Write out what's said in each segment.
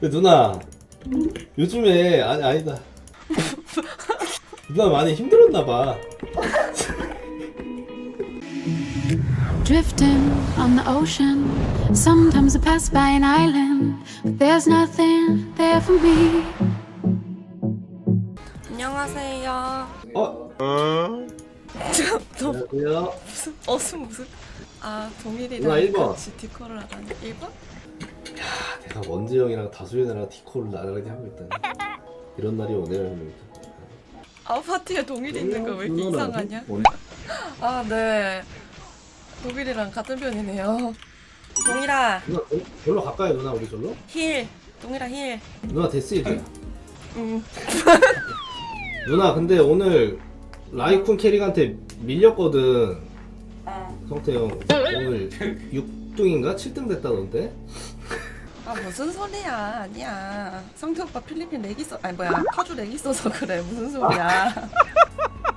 그 누나 요즘에 아니 아니다 누나 많이 힘들었나 봐 Drifting on the ocean. Sometimes I pass by an island, but there's nothing there for me. 안녕하세요. 어? 너 안녕하세요 무슨 어순 무슨 아 누나 동일이랑 일 번. 같이 디코를 하다니 1번? 내가 먼지 형이랑 다수연이랑 디코를 나란히 하고 있다니 이런 날이 오네요 아파트에 동일이 있는 거 왜 이렇게 이상하냐? 어, 아 네. 동일이랑 같은 편이네요. 동일아 누나 저- 절로 가까이 누나 우리 절로? 힐. 동일아 힐. 누나 데스일이야 음. 누나 근데 오늘 라이쿤 캐릭한테 밀렸거든 어. 성태형 오늘 6등인가 7등 됐다던데 아 무슨 소리야. 아니야. 성태 오빠 필리핀 렉 있어 아니 뭐야. 파주 렉 있어서 그래. 무슨 소리야.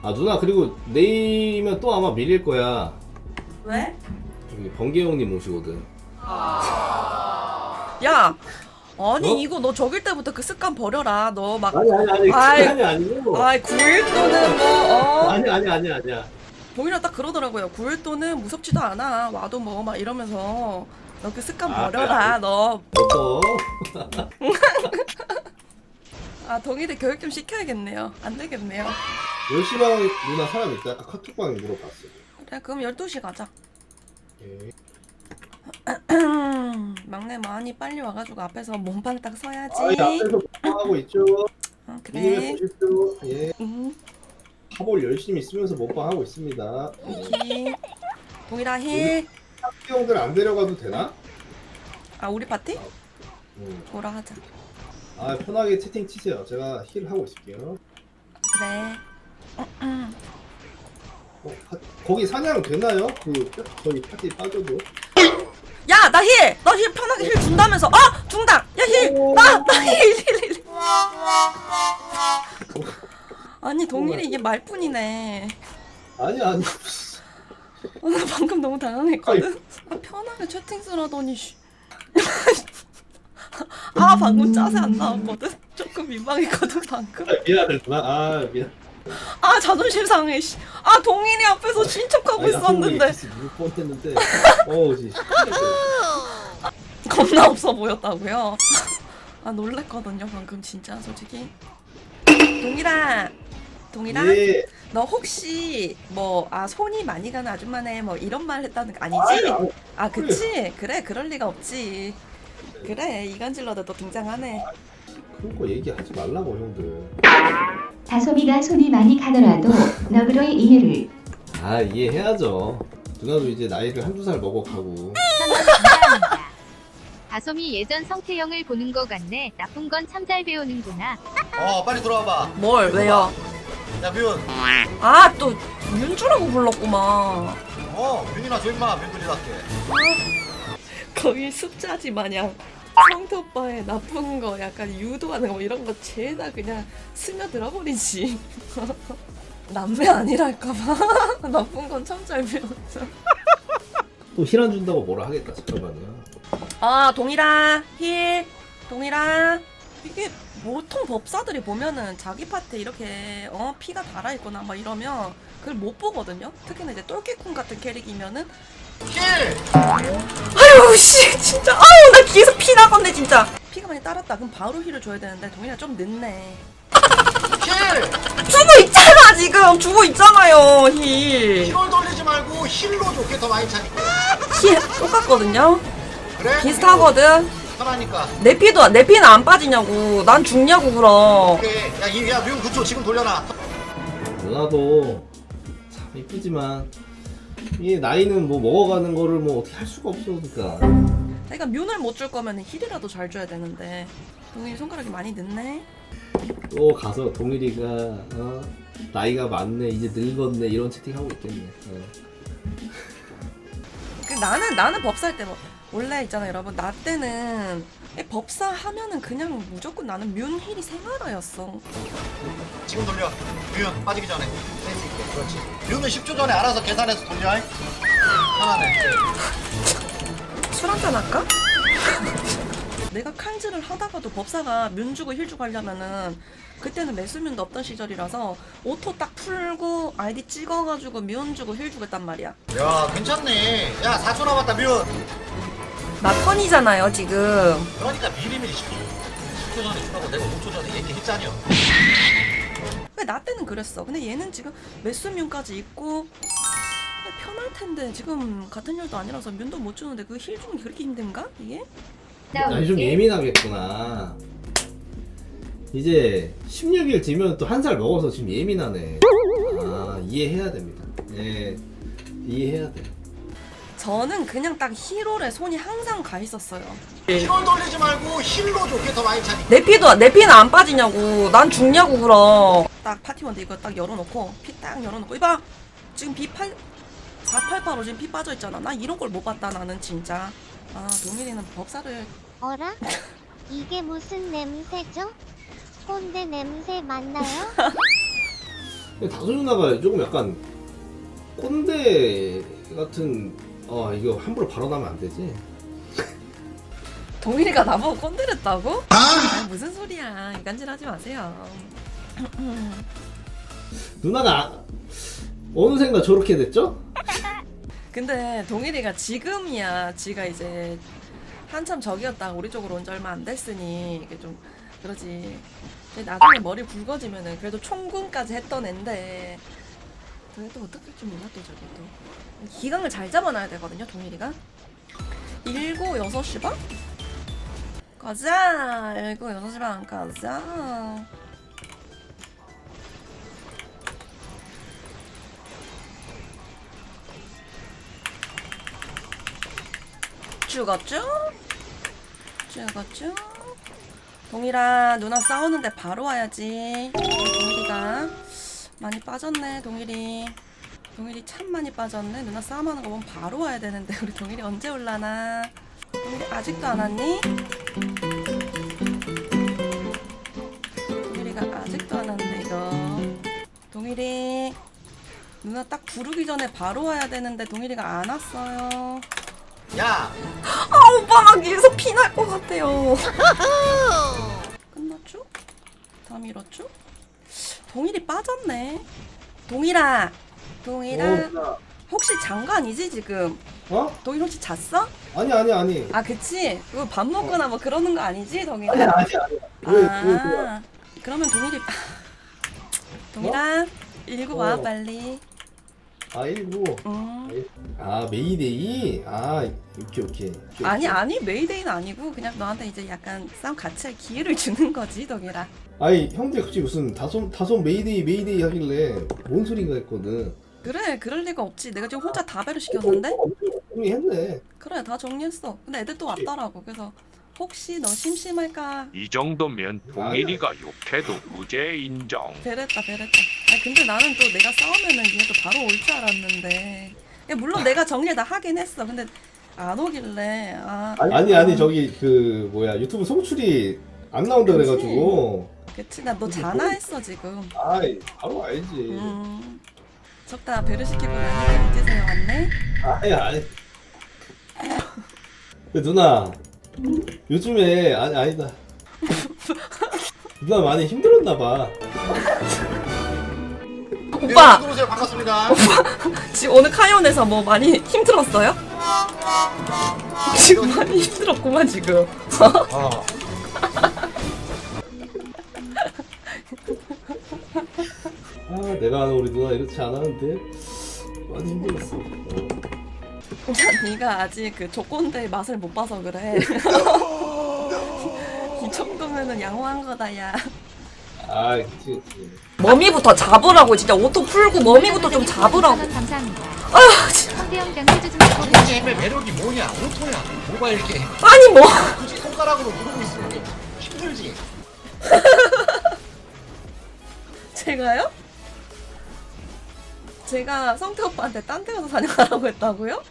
아 누나 그리고 내일이면 또 아마 밀릴 거야. 왜? 저기 번개 형님 오시거든. 야 아니 어? 이거 너 적일 때부터 그 습관 버려라. 너막 아니 아니 아니 아이, 그게 아니 아니고. 아이 9일 또는 뭐어? 아니 아니 아니 아니야. 봉이라 딱 그러더라고요. 9일 또는 무섭지도 않아. 와도 뭐 막 이러면서 너 그 습관 아, 버려라 너. 어떠 아 동일이 교육 좀 시켜야겠네요. 안 되겠네요. 열심히 하는 누나 사람 있다 아까 카톡방에 물어봤어. 그래 그럼 12시 가자. 오케이. 막내 많이 빨리 와가지고 앞에서 몸빵 딱 서야지. 아, 이 앞에서 하고 있죠. 어, 미니맵 그래 보십시오. 예. 음, 하볼 열심히 쓰면서 먹방 하고 있습니다. 오케이. 동일아 힐 학교 형들 안 데려가도 되나? 아 우리 파티? 음. 뭐라 하자 아 편하게 채팅 치세요 제가 힐 하고 있을게요 그래 어, 파- 거기 사냥 되나요? 그 저희 파티 빠져도 야 나 힐! 너 힐 편하게 힐 준다면서 아! 중당! 야 힐 나 나 힐 힐 힐 아니 동일이 이게 말뿐이네 아니 아니 어, 나 방금 너무 당황했거든. 아, 편하게 채팅 쓰라더니 씨. 아 방금 짜세 안 나왔거든? 조금 민망했거든 방금. 미안해 누나. 아 미안. 아 자존심 상해 씨. 아 동일이 앞에서 신척하고 있었는데. 뻔했는데. 어우 씨 겁나 없어 보였다고요? 아 놀랬거든요 방금 진짜 솔직히. 동일아 동일아 예너 혹시 뭐 아 손이 많이 가는 아줌마네 뭐 이런 말 했다는 거 아니, 아니지? 아니, 아 그치 그래 그럴 리가 없지 그래 이간질러도 또 등장하네 그런 거 얘기하지 말라고 형들 다솜이가 손이 많이 가더라도 너그러의 이해를 아 이해해야죠 누나도 이제 나이를 한두 살 먹어가고. 다솜이 예전 성태형을 보는 것 같네. 나쁜 건 참 잘 배우는구나. 어 빨리 들어와봐 뭘 왜요? 야뮤 아또 윤주라고 불렀구만. 어 윤이나 줘 임마 뮤들이답게. 거의 습자지 마냥. 성태 오빠의 나쁜 거 약간 유도하는 거 이런 거 죄다 그냥 스며들어 버리지. 남매 아니랄까봐. 나쁜 건 참 잘 배웠죠 또 힐 안 준다고 뭐라 하겠다 잠깐만요. 아 동일아. 힐. 동일아 이게 보통 법사들이 보면은 자기 파트 이렇게 어 피가 달아 있거나 막 이러면 그걸 못 보거든요? 특히나 이제 똘끼쿵 같은 캐릭이면은. 킬! 아유 씨 진짜. 아유 나 귀에서 피 나겠네 진짜. 피가 많이 따랐다. 그럼 바로 힐을 줘야 되는데 동일아 좀 늦네. 킬! 주고 있잖아 지금. 주고 있잖아요 힐. 힐을 돌리지 말고 힐로 좋게 더 많이 차니까. 힐 똑같거든요? 그래? 비슷하거든 편하니까. 내 피도 내 피는 안 빠지냐고. 난 죽냐고 그럼. 오케이. 야 이야뮤 9초 지금 돌려놔. 누나도 참 이쁘지만 이 나이는 뭐 먹어가는 거를 뭐 어떻게 할 수가 없으니까. 내가 뮨을 못 줄 거면 힐이라도 잘 줘야 되는데. 동일이 손가락이 많이 늦네. 또 가서 동일이가 어, 나이가 많네 이제 늙었네 이런 채팅 하고 있겠네. 어. 그 나는 나는 법사할 때 뭐, 원래 있잖아 여러분. 나 때는 법사 하면은 그냥 무조건 나는 뮨 힐이 생활화였어. 지금 돌려. 뮤 빠지기 전에. 센스 있게. 그렇지. 뮤는 10초 전에 알아서 계산해서 돌려. 잉? 편하네. 술 한잔 할까? 내가 칼질을 하다가도 법사가 면 주고 힐 주고 하려면은 그때는 매수면도 없던 시절이라서 오토 딱 풀고 아이디 찍어가지고 면 주고 힐 주고 했단 말이야. 야 괜찮네. 야 4초 남았다 면 나 턴이잖아요 지금. 그러니까 미리미리 10초, 10초 전에 주라고 내가 5초 전에 얘기했잖여 근데 나 때는 그랬어. 근데 얘는 지금 매수면까지 있고 편할 텐데 지금 같은 열도 아니라서 면도 못 주는데 그 힐 주는 게 그렇게 힘든가 이게? 아니 좀 예민하겠구나. 이제 16일 뒤면 또 한 살 먹어서 지금 예민하네. 아 이해해야 됩니다. 예 이해해야 돼. 저는 그냥 딱 히롤에 손이 항상 가 있었어요. 힘을 돌리지 말고 힐로 좋게 더 많이 차니 내 피도 내 피는 안 빠지냐고. 난 죽냐고 그럼. 딱 파티원데 이거 딱 열어놓고 피 딱 열어놓고 이봐. 지금 비 8, 488로 지금 피 빠져 있잖아. 나 이런 걸 못 봤다 나는 진짜. 아 동일이는 법사를 어라? 이게 무슨 냄새죠? 꼰대 냄새 맞나요? 근데 다소 누나가 조금 약간 꼰대 같은 어 이거 함부로 발언하면 안 되지. 동일이가 나보고 꼰대랬다고? 아 무슨 소리야. 이간질하지 마세요. 누나가 어느샌가 저렇게 됐죠? 근데 동일이가 지금이야 지가 이제 한참 저기였다가 우리 쪽으로 온 지 얼마 안 됐으니 이게 좀 그러지 근데 나중에 머리 굵어지면은 그래도 총군까지 했던 앤데 그래도 어떻게 좀 몰라 또 저기 또 기강을 잘 잡아놔야 되거든요 동일이가 일곱 여섯 시 반? 가자 일곱 여섯 시반 가자 죽었죠? 죽었죠? 동일아 누나 싸우는데 바로 와야지 동일이가 많이 빠졌네 동일이 동일이 참 많이 빠졌네 누나 싸움하는 거 보면 바로 와야 되는데 우리 동일이 언제 올라나 동일이 아직도 안 왔니? 동일이가 아직도 안 왔네 이거 동일이 누나 딱 부르기 전에 바로 와야 되는데 동일이가 안 왔어요 야 아 오빠 나 계속 피날 것 같아요. 끝났죠? 다 밀었죠? 동일이 빠졌네. 동일아, 동일아, 어, 혹시 장관이지 지금? 어? 동일 혹시 잤어? 아니 아니 아니. 아 그치? 그거 밥 먹거나 뭐 그러는 거 아니지 동일아? 아니 아니 아니. 왜, 왜, 왜. 아 그러면 동일이 동일아 일구 와 어. 빨리. 아 일부. 음. 아 메이데이. 아 오케이 오케이. 오케이, 아니 오케이. 아니 메이데이는 아니고 그냥 너한테 이제 약간 싸움 같이 할 기회를 주는 거지 동일아. 아니 형들 갑자기 무슨 다솜 다솜 메이데이 메이데이 하길래 뭔 소린가 했거든. 그래 그럴 리가 없지 내가 지금 혼자 다 배를 시켰는데 이미 했네. 그래 다 정리했어 근데 애들 또 왔더라고 그래서 혹시 너 심심할까 이 정도면 동일이가 욕해도 무죄 인정. 배랬다 배랬다 아 근데 나는 또 내가 싸우면은 얘도 바로 올 줄 알았는데 야, 물론 내가 정리 다 하긴 했어 근데 안 오길래 아 아니 아니 저기 그 뭐야 유튜브 송출이 안 나온다 그치. 그래가지고. 그치 나 너 자나 했어 지금 아이 바로 알지. 음 적다 배를 시키고 나니까 이제서야 왔네 아니 아니. 그 누나 요즘에 아니 아니다. 누나 많이 힘들었나 봐. 오빠 네, 들어오세요 반갑습니다 지금 오늘 카이온에서 뭐 많이 힘들었어요? 지금 많이 힘들었구만 지금 어. 아 내가 아는 우리 누나 이렇지 않았는데 많이 힘들었어. 어. 야, 네가 아직 그 조건대의 맛을 못 봐서 그래. 이 정도면은 양호한 거다, 야. 아 그치 그치. 머미부터 잡으라고, 진짜 오토 풀고 머미부터 좀 잡으라고. 감사합니다. 아, 진짜. 이 게임의 매력이 뭐냐 오토야 모바일 게임 아니, 뭐. 굳이 손가락으로 누르고 있으면 힘들지 제가요? 제가 성태 오빠한테 딴 데 가서 사냥하라고 했다고요?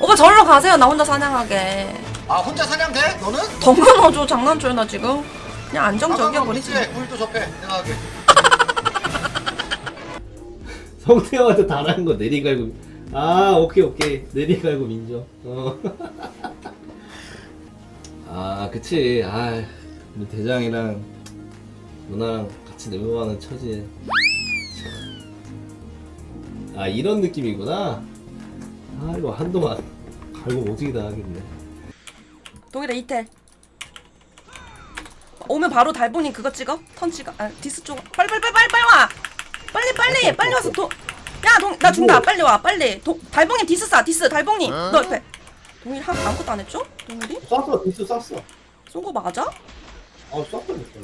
오빠 절로 가세요, 나 혼자 사냥하게. 아 혼자 사냥 돼? 너는? 당연하죠, 장난쳐요, 나 지금. 그냥 안정적이야, 버리지. 구일도 접해 내가 하게 성태형한테 달하는 거 내리갈고. 아 오케이 오케이 내리갈고 민정. 어. 아 아 그치 아 우리 대장이랑 누나랑 같이 늙어가는 처지에 참. 아 이런 느낌이구나 아 이거 한동안 갈고 오지기다 하겠네. 동일아 이텔 오면 바로 달봉님 그거 찍어? 턴 찍어? 아 디스 쪽. 빨리 빨리 빨리 빨리 빨리 와! 빨리 빨리! 빨리 와서 도 야 동 나 준다. 빨리 와 빨리. 도, 달봉님 디스 싸 디스. 달봉님. 너 옆에. 동일 한 아무것도 안 했죠? 동일이? 쐈어 디스 쐈어. 쏜 거 맞아? 아 쐈다니까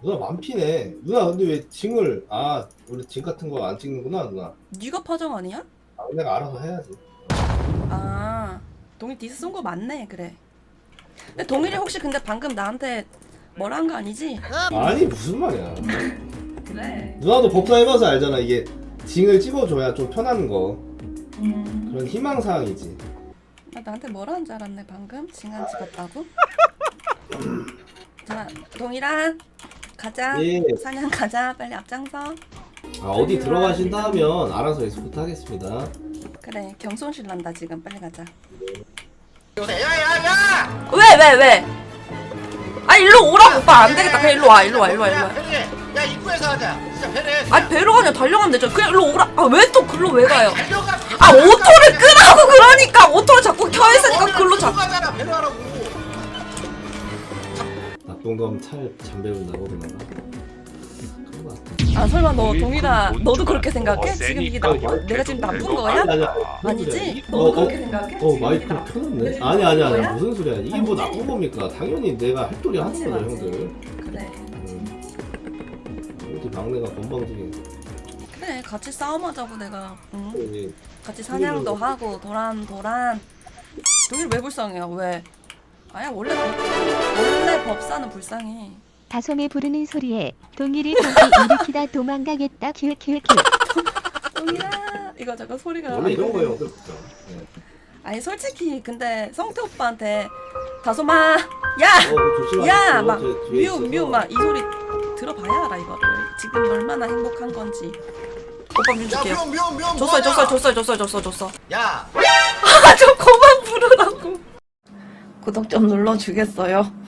누나 만피네. 누나 근데 왜 징을 아 우리 징 같은 거 안 찍는구나 누나. 네가 파정 아니야 아, 내가 알아서 해야지. 아 동일 디스 쏜 거 맞네 그래. 근데 동일이 혹시 근데 방금 나한테 뭐라 한 거 아니지? 아니 무슨 말이야. 그래. 누나도 법사 해봐서 알잖아. 이게 징을 찍어줘야 좀 편한 거. 음. 그런 희망 사항이지. 나 나한테 뭐라 한 줄 알았네 방금? 징한 찍었다고? 자 동일아 가자. 예. 사냥 가자. 빨리 앞장서 아 어디 들어가신다 하면 알아서 에스코트 하겠습니다 그래 경손실 난다 지금 빨리 가자 야야야! 왜 왜 왜? 아 일로 오라고 오빠 안 되겠다 그냥 일로 와 일로 와 일로 와 일로 와. 야 입구에서 하자. 진짜. 아니 배로 가냐 달려가면 되죠 그냥 일로 오라 아 왜 또 글로 왜 가요 달려가. 아 오토를 끄라고 그러니까 오토를 자꾸 켜있으니까 글로 가잖아. 하라고. 낙동강 찰 잠배운다고 같 아아 설마 너 우리 동일아 그 너도 뭔 그렇게 줄 생각해? 알아? 지금 이게 어, 나, 내가 지금 나쁜 거야? 아니, 아니, 아니지? 어, 너도 어, 그렇게 생각해? 어 지금 마이크 나- 켜놨네. 아니 아니 아니 거야? 무슨 소리야? 이게 뭐 나쁜 겁니까? 당연히 내가 할 소리 하는 거죠 맞지. 형들. 그래 음. 어디 막내가 건방지게. 그래 같이 싸움하자고 내가. 응? 이제 같이 사냥도 하고 도란 도란. 동일 왜 불쌍해요? 왜? 아야 원래 법- 원래 법사는 불쌍해 다솜이 부르는 소리에 동일이 동이 일으키다 도망가겠다 키읔키읔키읔 동일아 이거 저거 소리가 원래 이런. 거예요 진짜 네. 아니 솔직히 근데 성태 오빠한테 다솜아 야! 어, 그거 조심하세요. 야! 막 저 뒤에 뮤 있어서. 뮤 막 이 소리 들어봐야 알아 이거를 지금 얼마나 행복한 건지 오빠 뮤 야 줄게요 미용 미용 미용. 줬어요 뭐하냐? 줬어요 줬어요 줬어요 줬어요 줬어 야. 아좀 그만 부르라고 구독 좀 눌러주겠어요?